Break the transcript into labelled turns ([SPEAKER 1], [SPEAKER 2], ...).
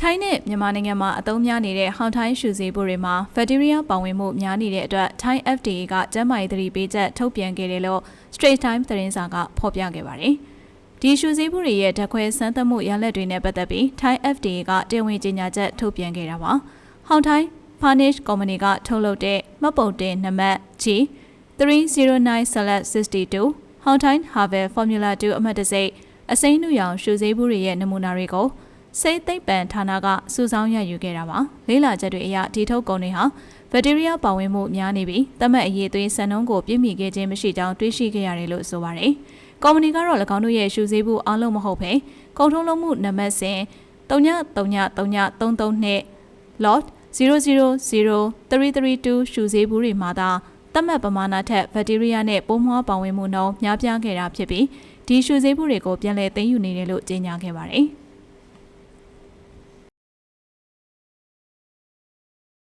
[SPEAKER 1] ထိုင်းနဲ့မြန်မာနိုင်ငံမှာအသုံးများနေတဲ့ဟောင်ထိုင်းရှူစေးဘူးတွေမှာဘက်တီးရီးယားပါဝင်မှုများနေတဲ့အတွက်ထိုင်း FDA ကကျန်းမာရေးသတိပေးချက်ထုတ်ပြန်ခဲ့တယ်လို့ Straits Times သတင်းစာကဖော်ပြခဲ့ပါတယ်။ဒီရှူစေးဘူးတွေရဲ့ဓာတ်ခွဲစမ်းသပ်မှုရလဒ်တွေနဲ့ပတ်သက်ပြီးထိုင်း FDA ကတရားဝင်ကြေညာချက်ထုတ်ပြန်ခဲ့တာပါ။ဟောင်ထိုင်း Furnish Company ကထုတ်လုပ်တဲ့မှတ်ပုံတင်နံပါတ် G 309/62ဟောင်ထိုင်း Harvey Formula 2အမှတ်တစိမ့်အစိမ်းနုရောင်ရှူစေးဘူးတွေရဲ့နမူနာတွေကို စိတ်သိပ္ပံဌာနကစုဆောင်းရယူခဲ့တာပါလေးလာချက်တွေအရဒီထုတ်ကုန်တွေဟာဘက်တီးရီးယားပါဝင်မှုများနေပြီးတတ်မှတ်အရေးသွေးစံနှုန်းကိုပြည့်မီခဲ့ခြင်းမရှိကြောင်းတွေးရှိခဲ့ရတယ်လို့ဆိုပါတယ်ကုမ္ပဏီကတော့၎င်းတို့ရဲ့ရှူစေးဘူးအလုံးမဟုတ်ဘဲကုန်ထုတ်လုပ်မှုနံပါတ်စဉ်3333332 lot 000332ရှူစေးဘူးတွေမှာသာတတ်မှတ်ပမာဏထက်ဘက်တီးရီးယားနဲ့ပိုးမွှားပါဝင်မှုနှုန်းများပြားခဲ့တာဖြစ်ပြီးဒီရှူစေးဘူးတွေကိုပြန်လည်သိမ်းယူနေတယ်လို့ကြေညာခဲ့ပါတယ်။